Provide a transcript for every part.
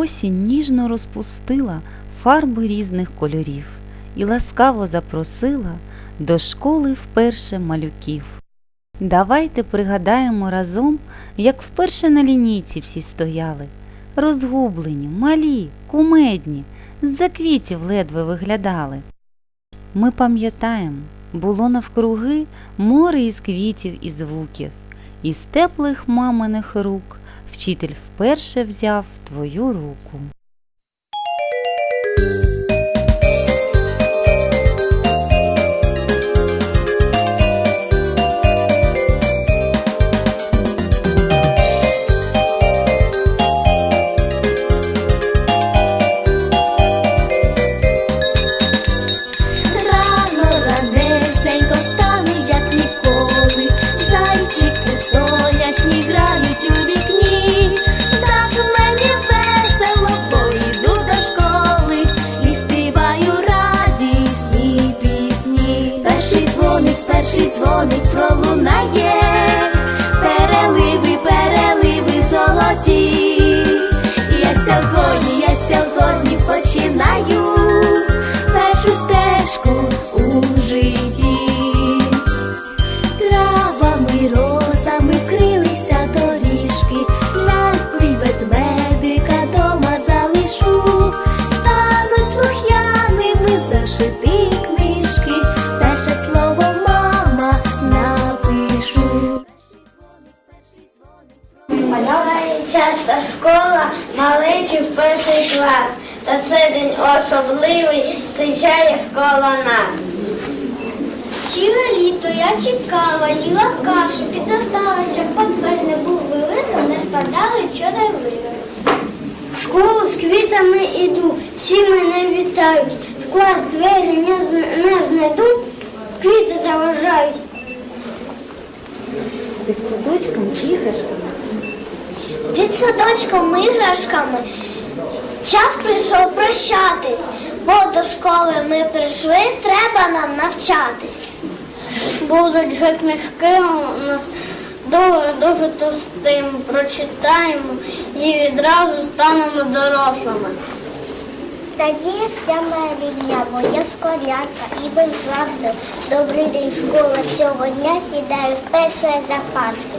Осінь ніжно розпустила фарби різних кольорів і ласкаво запросила до школи вперше малюків. Давайте пригадаємо разом, як вперше на лінійці всі стояли, розгублені, малі, кумедні, з-за квітів ледве виглядали. Ми пам'ятаємо, було навкруги море із квітів і звуків, із теплих маминих рук вчитель вперше взяв твою руку. Зустрічає школа нас. Ціле літо я чекала, їла кашу, підростала, щоб портфель не був великим, не спадали чорновини. В школу з квітами іду, всі мене вітають. В клас двері не, не знайду, квіти заважають. З дитсадочком іграшками З дитсадочком іграшками час прийшов прощатись, бо до школи ми прийшли, треба нам навчатись. Будуть же книжки у нас дуже дуже товстими, прочитаємо і відразу станемо дорослими. Тоді вся моя рідня, бо я школярка і без жартів. Добрий день, школа цього дня сідаю вперше за парти.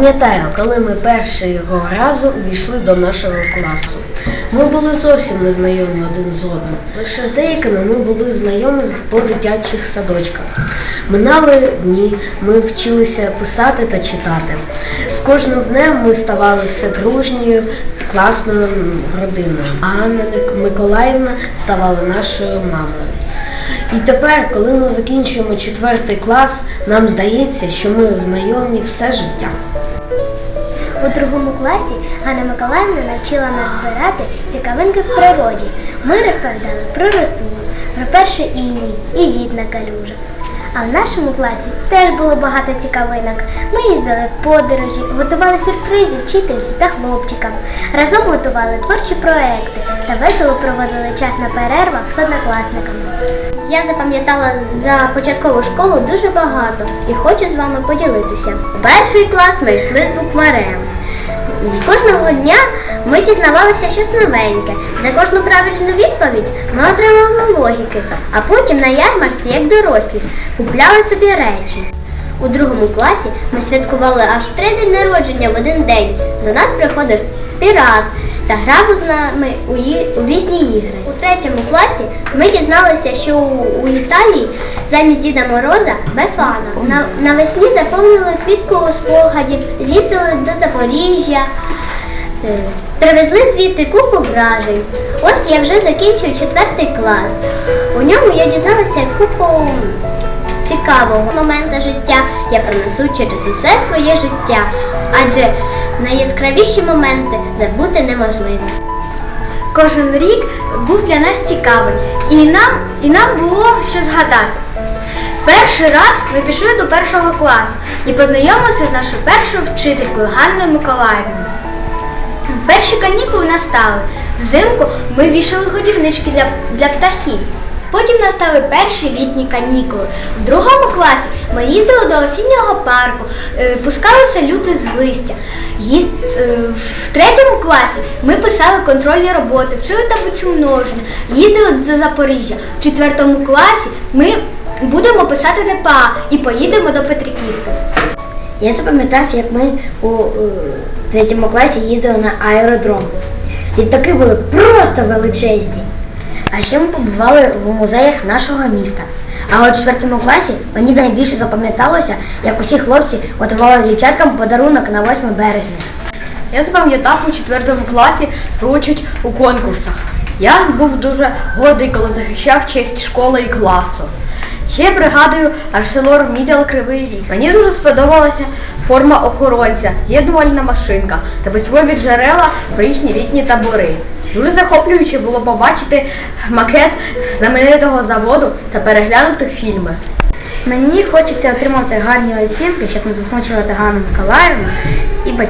Пам'ятаю, коли ми першого разу увійшли до нашого класу. Ми були зовсім не знайомі один з одним. Лише з деякими ми були знайомі по дитячих садочках. Минали дні, ми вчилися писати та читати. З кожним днем ми ставали все дружньою, класною родиною. А Анна Миколаївна ставала нашою мамою. І тепер, коли ми закінчуємо четвертий клас, нам здається, що ми знайомі все життя. У другому класі Ганна Миколаївна навчила нас збирати цікавинки в природі. Ми розповідали про росу, про перший іній і лід на калюжах. А в нашому класі теж було багато цікавинок. Ми їздили в подорожі, готували сюрпризи вчительці та хлопчикам. Разом готували творчі проекти та весело проводили час на перервах з однокласниками. Я запам'ятала за початкову школу дуже багато і хочу з вами поділитися. Перший клас ми йшли з букварем. Кожного дня ми дізнавалися щось новеньке. За кожну правильну відповідь ми логіки, а потім на ярмарці, як дорослі, купляли собі речі. У другому класі ми святкували аж три день народження в один день. До нас приходив пірат та грав з нами у, ї- у різні ігри. У третьому класі ми дізналися, що у, у Італії замість Діда Мороза Бефана. На, навесні заповнили квітку спогадів, з'їздили до Запоріжжя. Е, Привезли звідти купу вражень. Ось я вже закінчую четвертий клас. У ньому я дізналася купу цікавого моменту життя я пронесу через усе своє життя, адже найяскравіші моменти забути неможливо. Кожен рік був для нас цікавий, і нам, і нам було що згадати. Перший раз ми пішли до першого класу і познайомилися з нашою першою вчителькою Ганною Миколаївною. Перші канікули настали. Взимку ми вішали годівнички для, для птахів. Потім настали перші літні канікули. В другому класі ми їздили до осіннього парку, е, пускали салюти з листя. Е, в третьому класі ми писали контрольні роботи, вчили таблицю множення, їздили до Запоріжжя. В четвертому класі ми будемо писати ДПА і поїдемо до Петриківки. Я запам'ятав, як ми у е, третьому класі їздили на аеродром. Літаки були просто величезні. А ще ми побували в музеях нашого міста. А от у четвертому класі мені найбільше запам'яталося, як усі хлопці готували дівчаткам подарунок на 8 березня. Я запам'ятав у четвертому класі про участь у конкурсах. Я був дуже гордий, коли захищав честь школи і класу. Ще пригадую Арселор Мідіал Кривий Ріг. Мені дуже сподобалася форма охоронця, з'єднувальна машинка та письмові джерела про їхні літні табори. Дуже захоплююче було побачити макет знаменитого заводу та переглянути фільми. Мені хочеться отримати гарні оцінки, щоб не засмучувати Ганну Миколаївну і батьків.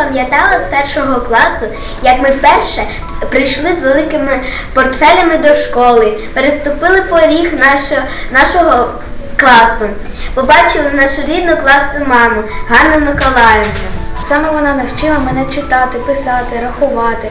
Я запам'ятала з першого класу, як ми вперше прийшли з великими портфелями до школи, переступили поріг нашого, нашого класу, побачили нашу рідну класну маму Ганну Миколаївну. Саме вона навчила мене читати, писати, рахувати,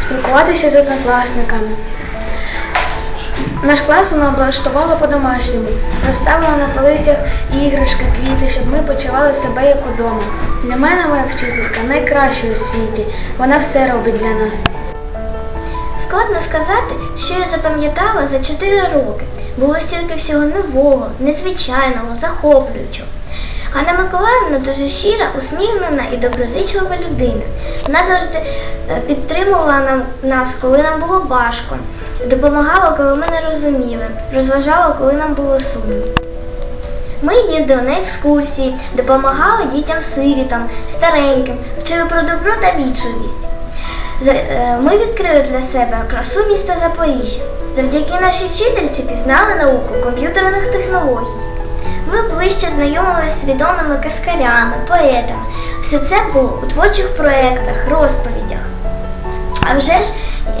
спілкуватися з однокласниками. Наш клас вона облаштувала по-домашньому, розставила на полицях іграшки, квіти, щоб ми почували себе як удома. Для мене моя вчителька найкраща у світі. Вона все робить для нас. Складно сказати, що я запам'ятала за 4 роки. Було стільки всього нового, незвичайного, захоплюючого. Ганна Миколаївна дуже щира, усміхнена і доброзичлива людина. Вона завжди е, підтримувала нас, коли нам було важко, допомагала, коли ми не розуміли, розважала, коли нам було сумно. Ми їздили на екскурсії, допомагали дітям-сирітам, стареньким, вчили про добро та вічливість. Е, Ми відкрили для себе красу міста Запоріжжя. Завдяки нашій вчительці пізнали науку комп'ютерних технологій. Ми ближче знайомилися з відомими каскарями, поетами. Все це було у творчих проєктах, розповідях. А вже ж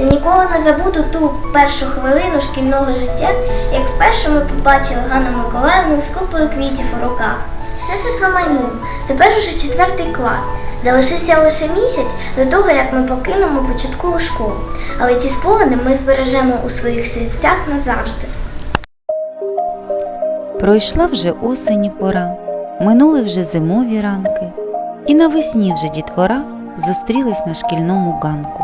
ніколи не забуду ту першу хвилину шкільного життя, як вперше ми побачили Ганну Миколаївну з купою квітів у руках. Все це промайнуло. Тепер уже четвертий клас. Залишився лише місяць до того, як ми покинемо початкову школу. Але ці спогади ми збережемо у своїх серцях назавжди. Пройшла вже осені пора, минули вже зимові ранки, і навесні вже дітвора зустрілись на шкільному ганку.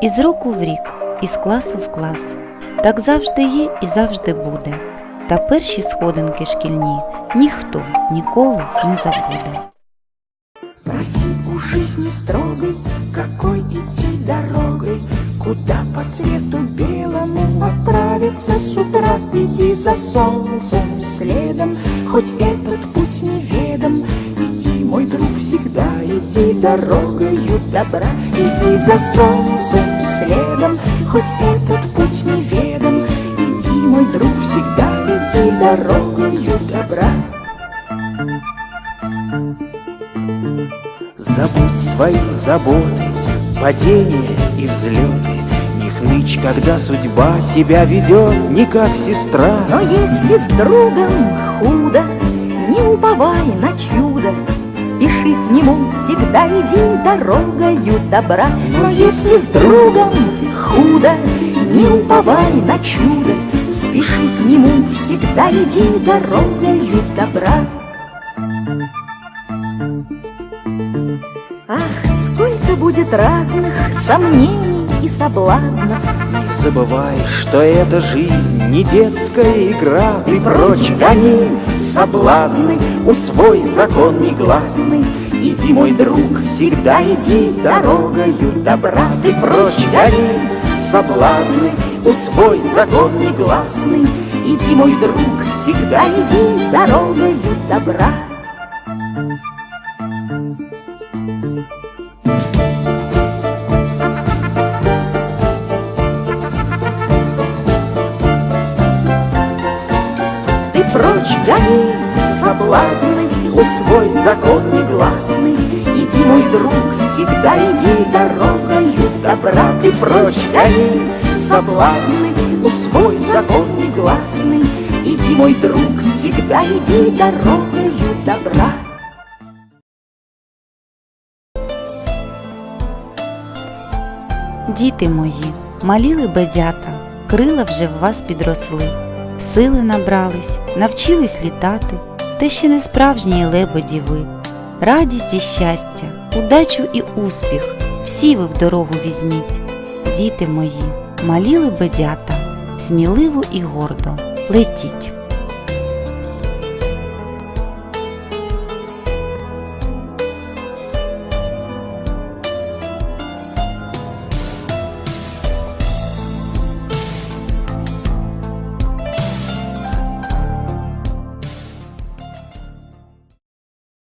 Із року в рік, із класу в клас. Так завжди є і завжди буде. Та перші сходинки шкільні ніхто ніколи не забуде. Спроси у жизни строгой, какой идти дорогой, Куда по свету белому отправиться с утра. Иди за солнцем следом, хоть этот путь неведом. Иди, мой друг, всегда иди дорогою добра. Иди за солнцем следом, хоть этот путь неведом. Иди, мой друг, всегда иди дорогою добра. Забудь свои заботы, падения и взлеты Не хнычь, когда судьба себя ведет не как сестра Но если с другом худо, не уповай на чудо, Спеши к нему, всегда иди дорогою добра. Но если с другом худо, не уповай на чудо, Спеши к нему, всегда иди дорогою добра. Ах, сколько будет разных сомнений и соблазнов, забывай, что эта жизнь не детская игра Ты прочь гони соблазны, усвой закон негласный. Иди, мой друг, всегда иди дорогою добра Ты прочь гони соблазны, усвой закон негласный. Иди, мой друг, всегда иди дорогою добра соблазны, усвой закон негласный. Иди, мой друг, всегда иди дорогою добра. Ты прочь гони соблазны, усвой закон негласный. Иди, мой друг, всегда иди дорогою добра. Діти мої, малі лебедята, крила вже в вас підросли, сили набрались, навчились літати, та ще не справжні лебеді ви. Радість і щастя, удачу і успіх, всі ви в дорогу візьміть. Діти мої, малі лебедята, сміливо і гордо летіть.